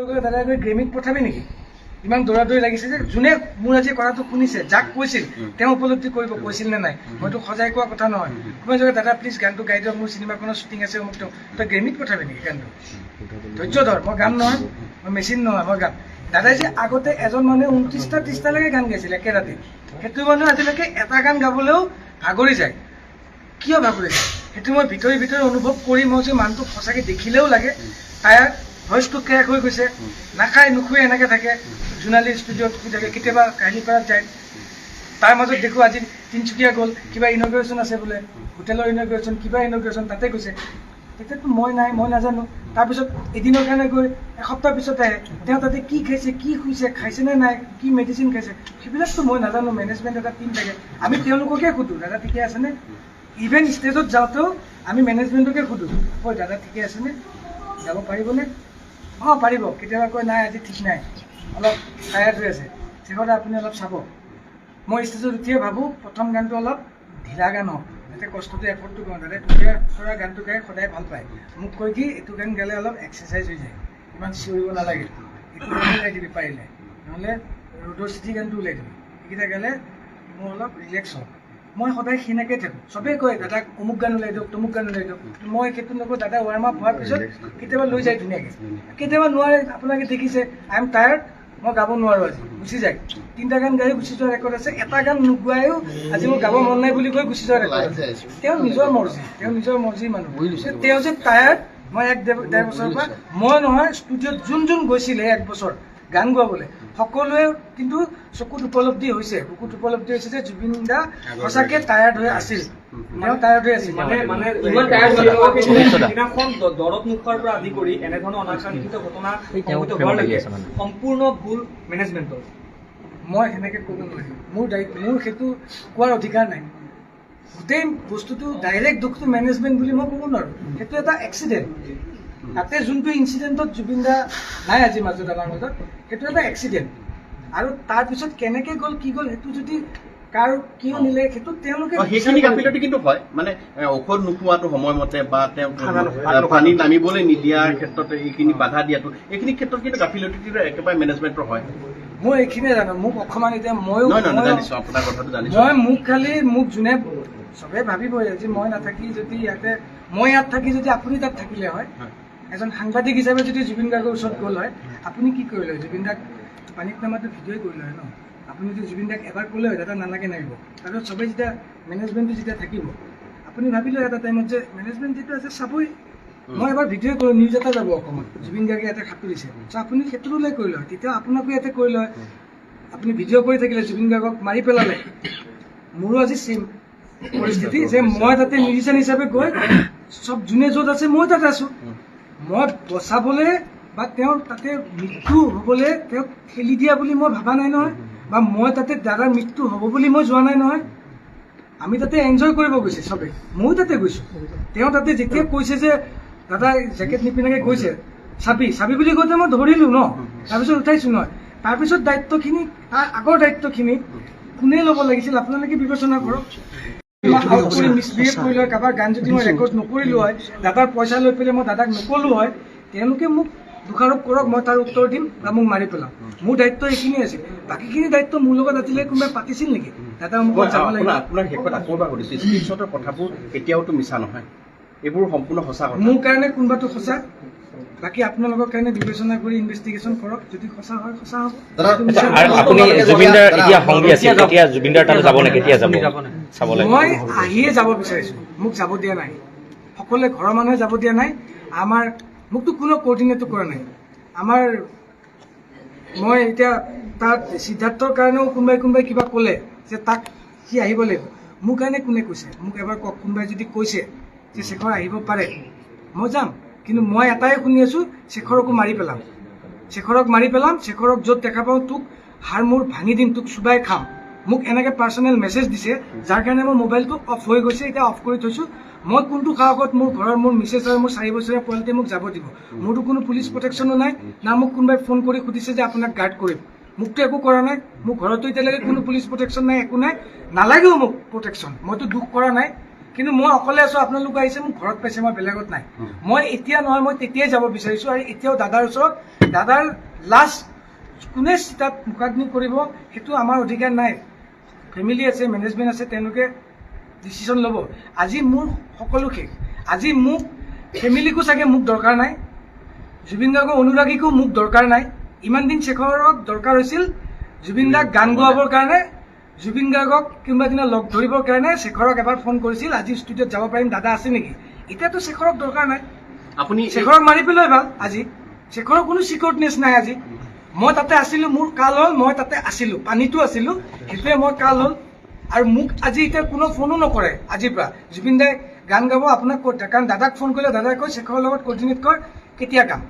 দাদা গ্ৰেমিক পঠাবি নেকি? ইমান দৌৰা দৌৰি লাগিছে যে যোনে মোৰ আজি কথাটো শুনিছে যাক কৈছিল তেওঁ উপলব্ধি কৰিব কৈছিল নে নাই। মইতো সজাই কোৱা কথা নহয়। কোনোবাই যদি দাদা প্লিজ গানটো গাই দিয়ক মোৰ চিনেমাখনৰ শ্বুটিং আছে মোক তেওঁ তই গ্ৰেমিক পঠাবি নেকি গানটো? ধৈৰ্য ধৰ মই গান নহয়। মই মেচিন নহয় মই গান দাদাই যে আগতে এজন মানুহে ঊনত্ৰিছটা ত্ৰিছটালৈকে গান গাইছিল একে ৰাতি সেইটো মানুহ আজিলৈকে এটা গান গাবলৈও ভাগৰি যায়। কিয় ভাগৰি যায়? সেইটো মই ভিতৰি ভিতৰি অনুভৱ কৰি মই যে মানুহটোক সঁচাকৈ দেখিলেও লাগে। তায়াৰ ভইচটো ক্ৰেক হৈ গৈছে। নাখায় নুখুৱে এনেকৈ থাকে। জোনালী ষ্টুডিঅ'ত থাকে কেতিয়াবা কাহিলীপাৰাত যায় তাৰ মাজত দেখোঁ আজি তিনিচুকীয়া গ'ল কিবা ইনগ্ৰেশ্যন আছে বোলে। হোটেলৰ ইনগ্ৰেশ্যন কিবা ইনগ্ৰেশ্যন তাতে গৈছে। তেতিয়াতো মই নাই মই নাজানো। তাৰপিছত এদিনৰ কাৰণে গৈ এসপ্তাহ পিছত আহে তেওঁ তাতে কি খাইছে কি শুইছে খাইছে নে নাই কি মেডিচিন খাইছে সেইবিলাকতো মই নাজানো মেনেজমেণ্ট এটা টিম থাকে। আমি তেওঁলোককে সোধোঁ দাদা ঠিকে আছেনে ইভেন ষ্টেজত যাওঁতেও আমি মেনেজমেণ্টকে সোধোঁ ঐ দাদা ঠিকে আছেনে যাব পাৰিবনে? অঁ, পাৰিব। কেতিয়াবা কয়, নাই, আজি ঠিক নাই। অলপ টায়াৰ্ড হৈ আছে। শেষতে আপুনি অলপ চাব। মই ষ্টেজত উঠিয়ে ভাবোঁ, প্ৰথম গানটো অলপ ঢিলা গান হওক। যাতে কষ্টটো, এফৰ্টটো কৰোঁ যাতে তুলীয়া কৰা গানটো গাই সদায় ভালো পায়। মোক কয় কি, এইটো গান গালে অলপ এক্সাৰচাইজ হৈ যায়। ইমান চিঞৰিব নালাগে। এইটো গান ওলাই দিবি পাৰিলে। নহ'লে ৰ'দৰ চিঠি গানটো ওলাই দিবি। এইকেইটা গালে মোৰ অলপ ৰিলেক্স হয় মই সদায় সেনেকৈ থাকোঁ। চবেই কয় দাদাক অমুক গান ওলাই দিয়ক তমুক গান ওলাই দিয়ক। মই সেইটো নকওঁ দাদা ৱাৰ্ম আপ হোৱাৰ পিছত কেতিয়াবা লৈ যায় ধুনীয়াকৈ। কেতিয়াবা নোৱাৰে আপোনালোকে দেখিছে আই এম টায়াৰ্ড মই গাব নোৱাৰোঁ আজি গুচি যায়। তিনিটা গান গাই গুচি যোৱা ৰেকৰ্ড আছে এটা গান নোগোৱায়ো আজি মোৰ গাব মন নাই বুলি কৈ গুচি যোৱা ৰেকৰ্ড আছে। তেওঁ নিজৰ মৰ্জি তেওঁ নিজৰ মৰ্জিৰ মানুহ। তেওঁ যে টায়াৰ্ড মই এক ডেৰ বছৰৰ পৰা মই নহয় ষ্টুডিঅ'ত যোন যোন গৈছিলে এক বছৰ গান গোৱাবলৈ সকলোৱে কিন্তু চকুত উপলব্ধি হৈছে। চকুত উপলব্ধি হৈছে যে জুবিন দা সঁচাকে টায়াৰ্ড হৈ আছিল। তেওঁ টায়াৰ্ড হৈ আছিল। সিদিনাখন দৰৱ নোখোৱাৰ পৰা আদি কৰি এনেধৰণৰ অনাকাংক্ষিত ঘটনা সম্পূৰ্ণ ভুল মেনেজমেণ্টৰ মই সেনেকে ক'ব নোৱাৰিম। মোৰ দায়িত্ব মোৰ সেইটো কোৱাৰ অধিকাৰ নাই। গোটেই বস্তুটো ডাইৰেক্ট দুখটো মেনেজমেণ্ট বুলি মই ক'ব নোৱাৰোঁ। সেইটো এটা এক্সিডেণ্ট তাতে যোনটো ইনচিডেণ্টত জুবিন দা নাই আজি মাজত আমাৰ মাজত সেইটো এটা এক্সিডেণ্ট আৰু তাৰপিছত কেনেকে গ'ল কি গ'ল সেইটো যদি কাৰ কিয় নিলে সেইটো তেওঁলোকে সেইখিনি গাফিলতি কিন্তু হয়। মানে ঔষধ নোখোৱাটো সময়মতে বা তেওঁ পানী নামিবলৈ নিদিয়াৰ ক্ষেত্ৰত এইখিনি বাধা দিয়াটো এইখিনি ক্ষেত্ৰত কিন্তু গাফিলতিটো একেবাৰে মেনেজমেণ্টৰ হয়। মই এইখিনিয়ে জানো। মোক অকণমান এতিয়া ময়ো মই মোক খালি মোক যোনে চবে ভাবিবই যে মই নাথাকি যদি ইয়াতে মই ইয়াত থাকি যদি আপুনি তাত থাকিলে হয়। এজন সাংবাদিক হিচাপে যদি জুবিন গাৰ্গৰ ওচৰত গ'ল হয় আপুনি কি কৰিলে? হয় জুবিন দাক পানীত নামাটো ভিডিঅ'ই কৰিলে হয় ন? আপুনি যদি জুবিন দাক এবাৰ ক'লে হয় দাদা নালাগে নাহিব তাৰপিছত চবেই যেতিয়া মেনেজমেণ্টটো যেতিয়া থাকিব আপুনি ভাবিলে এটা টাইমত যে মেনেজমেণ্ট যিটো আছে চাবই। মই এবাৰ ভিডিঅ' কৰোঁ নিউজ এটা যাব অসমত জুবিন গাৰ্গে ইয়াতে সাঁতুৰিছে। চ' আপুনি সেইটো ওলাই কৰিলে হয়। তেতিয়া আপোনাকো ইয়াতে কৰিলে হয়। আপুনি ভিডিঅ' কৰি থাকিলে জুবিন গাৰ্গক মাৰি পেলালে। মোৰো আজি চেম পৰিস্থিতি যে মই তাতে মিউজিচিয়ান হিচাপে গৈ চব যোনে য'ত আছে মই তাতে আছোঁ। মই বচাবলৈ বা তেওঁৰ তাতে মৃত্যু হ'বলৈ তেওঁক ঠেলি দিয়া বুলি মই ভবা নাই নহয়, বা মই তাতে দাদাৰ মৃত্যু হ'ব বুলি মই যোৱা নাই নহয়। আমি তাতে এনজয় কৰিব গৈছে চবেই ময়ো তাতে গৈছোঁ। তেওঁ তাতে যেতিয়া কৈছে যে, দাদা জেকেট নিপিন্ধাকৈ গৈছে চাবি চাবি বুলি কওঁতে মই ধৰিলোঁ ন, তাৰপিছত উঠাইছোঁ নহয়। তাৰপিছত দায়িত্বখিনি, তাৰ আগৰ দায়িত্বখিনি কোনে ল'ব লাগিছিল, আপোনালোকে বিবেচনা কৰক। আউট কৰি মিছবিহেভ কৰিলোঁ হয় কাৰোবাৰ গান যদি মই ৰেকৰ্ড নকৰিলোঁ হয় দাদাৰ পইচা লৈ পেলাই মই দাদাক নক'লোঁ হয় তেওঁলোকে মোক দোষাৰোপ কৰক মই তাৰ উত্তৰ দিম বা মোক মাৰি পেলাম মোৰ দায়িত্ব এইখিনি আছিল। বাকীখিনি দায়িত্ব মোৰ লগত আজিলৈ কোনোবাই পাতিছিল নেকি? দাদা মোক যাব লাগিব। আপোনাক আপোনাক শেষত আকৌ এবাৰ সুধিছোঁ। স্ক্ৰীনশ্বটৰ কথাবোৰ কেতিয়াওতো মিছা নহয়। এইবোৰ সম্পূৰ্ণ সঁচা মোৰ কাৰণে কোনোবাটো সঁচা। বাকী আপোনালোকৰ কাৰণে বিবেচনা কৰি ইনভেষ্টিগেশ্যন কৰক যদি সঁচা হয় সঁচা হ'ব। আপুনি জুবিনদাৰ এতিয়া সংগী যাব? এতিয়া জুবিনদাৰ তালৈ যাব নে কেতিয়া যাব? যাব চাবলৈ। মই আহিয়ে যাব বিচাৰিছোঁ। মোক যাব দিয়া নাই। সকলোৱে ঘৰৰ মানুহে যাব দিয়া নাই। আমাৰ মোকতো কোনেও কৰ্ডিনেটো কৰা নাই। আমাৰ মই এতিয়া তাত সিদ্ধাৰ্থৰ কাৰণেও কোনোবাই কোনোবাই কিবা ক'লে যে তাক সি আহিব লাগিব। মোৰ কাৰণে কোনে কৈছে? মোক এবাৰ কওক কোনোবাই যদি কৈছে যে শেখৰ আহিব পাৰে মই যাম। কিন্তু মই এটাই শুনি আছোঁ, শেখৰকো মাৰি পেলাম। শেখৰক মাৰি পেলাম, শেখৰক য'ত দেখা পাওঁ তোক হাৰ মূৰ ভাঙি দিম, তোক চুবাই খাম। মোক এনেকৈ পাৰ্চনেল মেছেজ দিছে, যাৰ কাৰণে মোৰ মোবাইলটো অফ হৈ গৈছে, এতিয়া অফ কৰি থৈছোঁ। মই কোনটো সাহসত মোৰ ঘৰৰ মোৰ মিছেছ আৰু মোৰ চাৰি বছৰীয়া পোৱালিটোৱে মোক যাব দিব। মোৰতো কোনো পুলিচ প্ৰটেকশ্যনো নাই, না মোক কোনোবাই ফোন কৰি সুধিছে যে আপোনাক গাৰ্ড কৰিম। মোকতো একো কৰা নাই, মোৰ ঘৰতো এতিয়ালৈকে কোনো পুলিচ প্ৰটেকশ্যন নাই, একো নাই। নালাগেও মোক প্ৰটেকশ্যন মইতো দুখ কৰা নাই। কিন্তু মই অকলে আছো আপোনালোক আহিছে মোক ঘৰত পাইছে মই বেলেগত নাই। মই এতিয়া নহয় মই তেতিয়াই যাব বিচাৰিছো আৰু এতিয়াও দাদাৰ ওচৰত দাদাৰ লাষ্ট কোনে তাত মোকাগ্নি কৰিব সেইটো আমাৰ অধিকাৰ নাই। ফেমিলি আছে মেনেজমেণ্ট আছে তেওঁলোকে ডিচিশ্যন ল'ব। আজি মোৰ সকলো শেষ। আজি মোক ফেমিলিকো চাগে মোক দৰকাৰ নাই জুবিন গাৰ্গৰ অনুৰাগীকো মোক দৰকাৰ নাই। ইমান দিন শেখৰক দৰকাৰ হৈছিল জুবিন দাক গান গোৱাবৰ কাৰণে জুবিন গাৰ্গক কোনোবা দিনা লগ ধৰিবৰ কাৰণে শেখৰক এবাৰ ফোন কৰিছিল আজি ষ্টুডিঅ'ত যাব পাৰিম দাদা আছে নেকি? এতিয়াতো শেখৰক দৰকাৰ নাই। আপুনি শেখৰক মাৰি পেলোৱাই ভালো আজি। শেখৰৰ কোনো চিকিউৰিটনেছ নাই আজি। মই তাতে আছিলো মোৰ কাল হ'ল মই তাতে আছিলো পানীতো আছিলো সেইটোৱে মই কাল হ'ল। আৰু মোক আজি এতিয়া কোনো ফোনো নকৰে আজিৰ পৰা। জুবিন দাই গান গাব আপোনাক কাৰণ দাদাক ফোন কৰিলে দাদাই কয় শেখৰৰ লগত কৰ্ডিনেট কৰ কেতিয়া কাম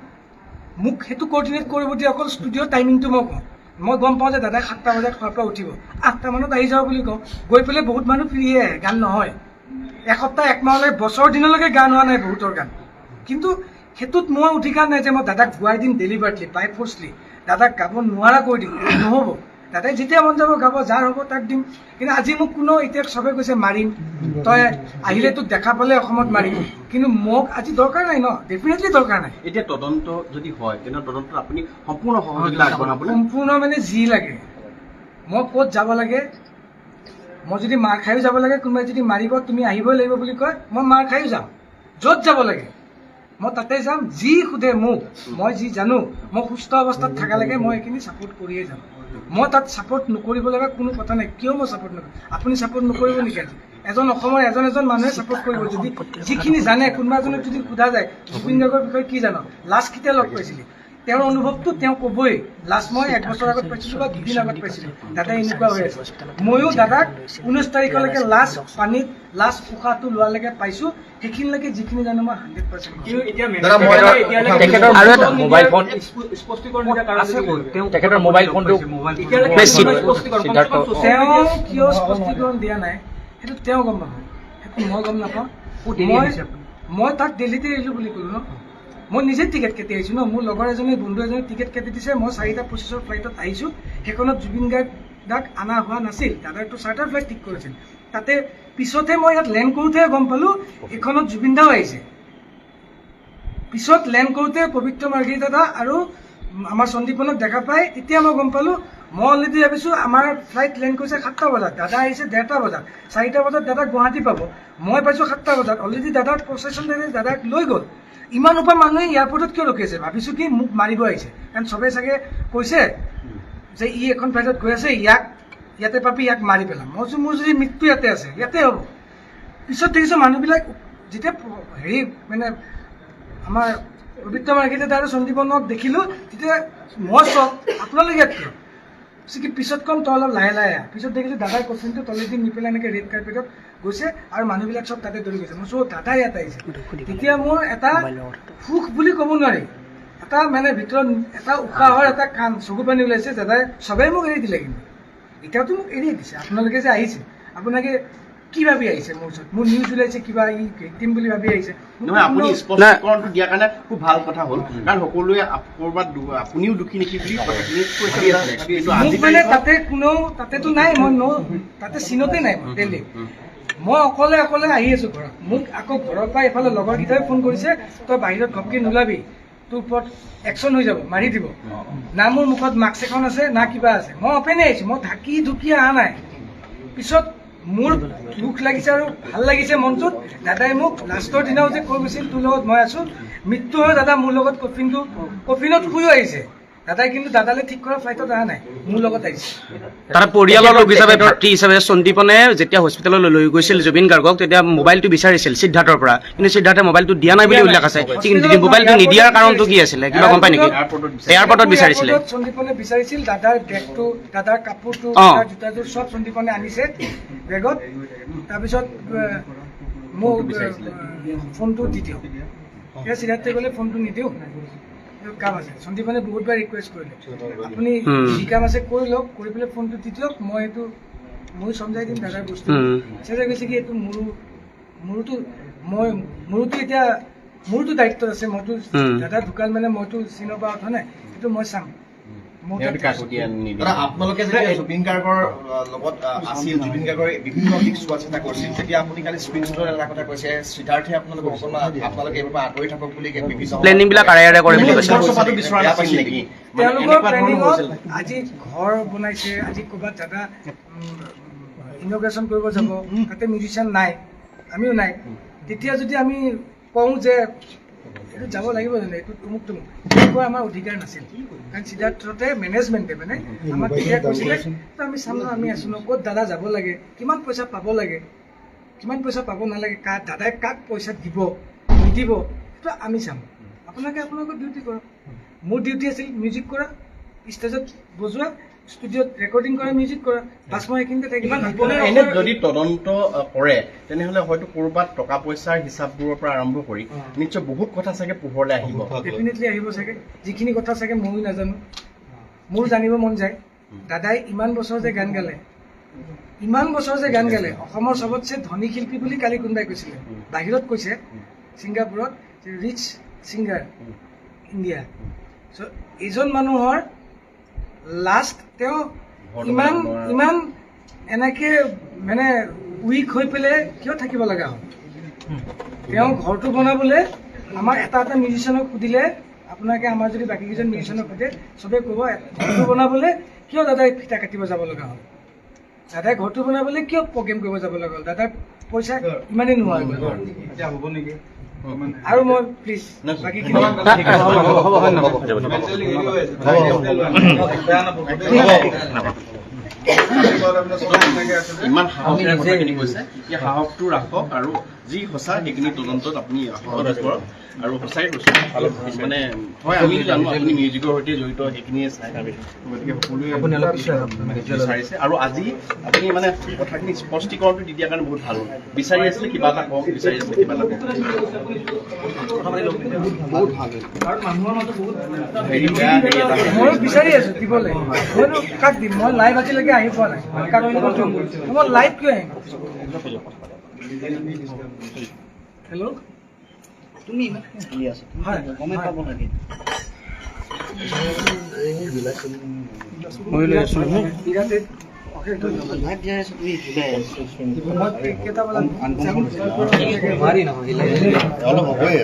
মোক সেইটো কৰ্ডিনেট কৰিব দিয়ে অকল ষ্টুডিঅ'ৰ টাইমিংটো মই কওঁ। মই গম পাওঁ যে দাদাই সাতটা বজাত খোৱাৰ পৰা উঠিব। আঠটা মানত আহি যাওঁ বুলি কওঁ। গৈ পেলাই বহুত মানুহ ফ্ৰীয়ে আহে গান নহয়। এসপ্তাহ একমাহলৈ বছৰ দিনলৈকে গান হোৱা নাই বহুতৰ গান। কিন্তু সেইটোত মোৰ অধিকাৰ নাই যে মই দাদাক গোৱাই দিম ডেলিভাৰ্টলি বাই ফৰ্চলি দাদাক গাব নোৱাৰা কৈ দিম, নহ'ব। দাদাই যেতিয়া মন যাব গাব যাৰ হ'ব তাক দিম। কিন্তু আজি মোক কোনো এতিয়া চবে কৈছে মাৰিম। তই আহিলে তোক দেখা পালে অসমত মাৰিম। কিন্তু মোক আজি দৰকাৰ নাই ন? ডেফিনেটলি দৰকাৰ নাই। এতিয়া তদন্ত যদি হয় তেনে তদন্তত আপুনি সম্পূৰ্ণ সহযোগিতা আগবঢ়াবলৈ সম্পূৰ্ণ মানে যি লাগে। মই ক'ত যাব লাগে? মই যদি মাৰ খায়ো যাব লাগে কোনোবাই যদি মাৰিব তুমি আহিবই লাগিব বুলি কয় মই মাৰ খায়ো যাম। য'ত যাব লাগে। মই তাতে যাম যি সোধে মোক মই যি জানো মই সুস্থ অৱস্থাত থকা লাগে মই এইখিনি ছাপোৰ্ট কৰিয়ে যাম। মই তাত ছাপোৰ্ট নকৰিব লগা কোনো কথা নাই কিয় মই ছাপোৰ্ট নকৰিম? আপুনি ছাপোৰ্ট নকৰিব নেকি আজি? এজন অসমৰ এজন এজন মানুহে ছাপোৰ্ট কৰিব। যদি যিখিনি জানে কোনোবা এজনক যদি সোধা যায় জুবিন গাৰ্গৰ বিষয়ে কি জানো? লাষ্ট কেতিয়া লগ পাইছিলি? তেওঁৰ অনুভৱটো তেওঁ ক'বই। লাষ্ট মই এক বছৰ আগত পাইছিলোঁ বা দুদিন আগত পাইছিলোঁ। দাদা এনেকুৱা হৈ আছে। ময়ো দাদাক ঊনৈছ তাৰিখলৈকে লাষ্ট পানীত লাষ্ট উশাহটো লোৱালৈকে পাইছোঁ। সেইখিনিলৈকে যিখিনি জানো মই হাণ্ড্ৰেড পাৰ্চেণ্ট? তেওঁ- কিয় স্পষ্টীকৰণ দিয়া নাই সেইটো তেওঁ গম নাপাব সেইটো মই গম নাপাওঁ। মই মই তাক দিল্লীতে এৰিলোঁ বুলি ক'লো ন? মই নিজে টিকেট কাটি আহিছোঁ ন, মোৰ লগৰ এজনে, বন্ধু এজনে টিকেট কাটি দিছে, মই চাৰিটা পঁচিছৰ ফ্লাইটত আহিছোঁ। সেইখনত জুবিন গাৰ্গক অনা হোৱা নাছিল, দাদাৰটো চাৰ্টাৰ ফ্লাইট ঠিক কৰিছিল। তাতে পিছতহে মই ইয়াত লেণ্ড কৰোঁতেহে গম পালোঁ, এইখনত জুবিন দাও আহিছে। পিছত লেণ্ড কৰোঁতে পবিত্ৰ মাৰ্গী দাদা আৰু আমাৰ সন্দীপনক দেখা পাই, এতিয়া মই গম পালোঁ মই অলৰেডি ভাবিছোঁ আমাৰ ফ্লাইট লেণ্ড কৰিছে সাতটা বজাত, দাদা আহিছে ডেৰটা বজাত, চাৰিটা বজাত দাদা গুৱাহাটী পাব। মই পাইছোঁ সাতটা বজাত অলৰেডি দাদাৰ প্ৰচেছন দাদাক লৈ গ'ল। ইমান সোপা মানুহে এয়াৰপৰ্টত কিয় ৰখি আছে ভাবিছোঁ কি মোক মাৰিব আহিছে। কাৰণ চবেই চাগে কৈছে যে ই এখন ফ্লাইটত গৈ আছে, ইয়াক, ইয়াতে পাবি, ইয়াক মাৰি পেলাম। মই মোৰ যদি মৃত্যু ইয়াতে আছে, ইয়াতে হ'ব। পিছত দেখিছোঁ মানুহবিলাক যেতিয়া হেৰি মানে আমাৰ পবিত্ৰ মাৰ্কেটত আৰু সন্দীপনক দেখিলোঁ, তেতিয়া মই চক, আপোনালোকে কিয়? কি পিছত কম তই অলপ লাহে লাহে আহ। পিছত দেখিছোঁ দাদাৰ কফিনটো তলেদি নি পেলাই এনেকৈ ৰেড কাৰ্পেটত গৈছে আৰু মানুহবিলাক চব তাতে দৌৰি গৈছে। মই চব দাদা ইয়াত আহিছে। তেতিয়া মোৰ এটা সুখ বুলি ক'ব নোৱাৰি। এটা মানে ভিতৰত এটা উশাহৰ এটা কাম চকু পানী ওলাইছে দাদাই চবেই মোক এৰি দিলে কিন্তু। এতিয়াওতো মোক এৰিয়ে দিছে। আপোনালোকে যে আহিছে আপোনালোকে কি ভাবি আহিছে মোৰ ওচৰত মোৰ নিউজ ওলাইছে কিবা ই ভিক্টিম বুলি ভাবি আহিছে নহয় আপুনি স্পষ্টীকৰণটো দিয়াৰ কাৰণে খুব ভালো কথা হ'ল। কাৰণ সকলোৱে ক'ৰবাত আপুনিও দুখী নেকি বুলি মোক মানে তাতে কোনো তাতেতো নাই মই ন তাতে চিনতে নাই দিল্লী মই অকলে অকলে আহি আছো ঘৰত। মোক আকৌ ঘৰৰ পৰা এইফালে লগৰকেইটাই ফোন কৰিছে তই বাহিৰত ঘপকে নোলাবি। তোৰ ওপৰত একশ্যন হৈ যাব মাৰি দিব। না মোৰ মুখত মাস্ক এখন আছে না কিবা আছে। মই অপেনে আহিছো মই ঢাকি ঢুকি অহা নাই। পিছত মোৰ দুখ লাগিছে আৰু ভালো লাগিছে মনটোত। দাদাই মোক লাষ্টৰ দিনাও যে কৈ গৈছিল, তোৰ লগত মই আছো। মৃত্যু হয় দাদা মোৰ লগত কফিনটো কফিনত শুইও আহিছে। দাদাই কিন্তু দাদালে ঠিক কৰা ফ্লাইটত অহা নাই মোৰ লগত আহিছে। তাৰ পৰিয়ালৰ লোক হিচাপে ভাতৃ হিচাপে সন্দীপনে যেতিয়া হস্পিটেললৈ লৈ গৈছিল জুবিন গাৰ্গক তেতিয়া মোবাইলটো বিচাৰিছিল সিদ্ধাৰ্থৰ পৰা। কিন্তু সিদ্ধাৰ্থে মোবাইলটো দিয়া নাই বুলি উল্লেখ আছে। মোবাইলটো নিদিয়াৰ কাৰণটো কি আছিলে? কিবা গম পাই নেকি? এয়াৰপৰ্টত বিচাৰিছিলে। সন্দীপনে বিচাৰিছিল দাদাৰ বেগটো দাদাৰ কাপোৰটো জোতাযোৰ চব সন্দীপনে আনিছে বেগত তাৰপিছত মোক ফোনটো দি দিয়ক। এতিয়া চিধাৰ্থে ক'লে ফোনটো নিদিওঁ। কাম আছে সন্দীপনে বহুতবাৰ ৰিকুৱেষ্ট কৰিলে আপুনি। যি কাম আছে কৰি লওক কৰি পেলাই ফোনটো দি দিয়ক মই এইটো মই চমজাই দিম দাদাৰ বস্তু। চেষ্টা কৈছে কি এইটো মোৰো মোৰোতো মই মোৰোতো এতিয়া মোৰোতো দায়িত্ব আছে মইতো। দাদা ঢুকাল মানে মইতো চিনৰ পৰা উঠা নাই সেইটো মই চাম আপোনালোকে যেতিয়া জুবিন গাৰ্গৰ লগত আছিল জুবিন গাৰ্গৰ বিভিন্ন দিশ চোৱা চিতা কৰিছিল তেতিয়া আপুনি কালি স্পীচ এটা কথা কৈছে সিদ্ধাৰ্থে আপোনালোকক অকণমান আপোনালোকে এইবাৰ আঁতৰি থাকক বুলি বিভিন্ন আৰে আৰে কৰে বুলি কৈছে। মানে তেওঁলোকৰ প্লেনিঙত আজি ঘৰ বনাইছে আজি ক'ৰবাত দাদা ইনগ্ৰেশ্যন কৰিব যাব তাতে মিউজিচিয়ান নাই আমিও নাই। তেতিয়া যদি আমি কওঁ যে এইটো যাব লাগিব জানো এইটো তুমুক তুমুক তেনেকুৱা আমাৰ অধিকাৰ নাছিল। কাৰণ সিদ্ধাৰ্থতে মেনেজমেণ্টে মানে আমাক তেতিয়া কৈছিলে "তো আমি চাম ন আমি আছো ন ক'ত দাদা যাব লাগে? কিমান পইচা পাব লাগে? কিমান পইচা পাব নালাগে? কা দাদাই কাক পইচা দিব? নিদিব? সেইটো আমি চাম। আপোনালোকে আপোনালোকৰ ডিউটি কৰক। মোৰ ডিউটি আছিল মিউজিক কৰা। ষ্টেজত বজোৱা ষ্টুডিঅ'ত ৰেকৰ্ডিং কৰা মিউজিক কৰা বাছ মই এইখিনিতে থাকিম এনে যদি তদন্ত কৰে তেনেহলে হয়তো ক'ৰবাত টকা পইচাৰ হিচাপবোৰৰ পৰা আৰম্ভ কৰি নিশ্চয় বহুত কথা চাগে পোহৰলৈ আহিব। ডেফিনেটলি আহিব চাগে। যিখিনি কথা চাগে ময়ো নাজানো। মোৰ জানিব মন যায়। দাদাই ইমান বছৰ যে গান গালে ইমান বছৰ যে গান গালে অসমৰ চবতছে ধনী শিল্পী বুলি কালি কোনোবাই কৈছিলে। বাহিৰত কৈছে ছিংগাপুৰত ৰিচ ছিংগাৰ ইণ্ডিয়া। চ' এইজন মানুহৰ লাষ্ট তেওঁ ইমান ইমান এনেকে মানে উইক হৈ পেলাই কিয় থাকিব লগা হ'ল? তেওঁ ঘৰটো বনাবলৈ আমাৰ এটা এটা মিউজিচিয়ানক সুধিলে আপোনালোকে আমাৰ যদি বাকী কেইজন মিউজিচিয়ানক সোধে চবেই ক'ব ঘৰটো বনাবলৈ কিয় দাদাই ফিটা কাটিব যাব লগা হ'ল? দাদাই ঘৰটো বনাবলৈ কিয় প্ৰগ্ৰেম কৰিব যাব লগা হ'ল? দাদাৰ পইচা ইমানেই নোহোৱা হৈ গ'ল। আৰু মই প্লিজ বাকীখিনি ইমান কৈছে। এই সাহসটো ৰাখক আৰু যি সঁচা সেইখিনি তদন্তত আপুনি সহযোগ কৰক আৰু সঁচাই কৈছো মানে হয় আমি জানো আপুনি মিউজিকৰ সৈতে জড়িত সেইখিনিয়ে চাই। গতিকে সকলোৱে বিচাৰিছে। আৰু আজি আপুনি মানে কথাখিনি স্পষ্টীকৰণটো দি দিয়াৰ কাৰণে বহুত ভাল। হ'ল বিচাৰি আছিলে কিবা এটা কওক বিচাৰি আছিলে কিবা এটা কওক। কাৰণ মানুহৰ মাজত বহুত হেৰি বেয়া হেৰি এটা ময়ো বিচাৰি আছো দিবলৈ মইতো কাক দিম? মই লাইভ আজিলৈকে আহি পোৱা নাই। কাক লগত মই লাইভ কিয় আহিম? হেল্ল' তুমি হয় অলপ হ'বই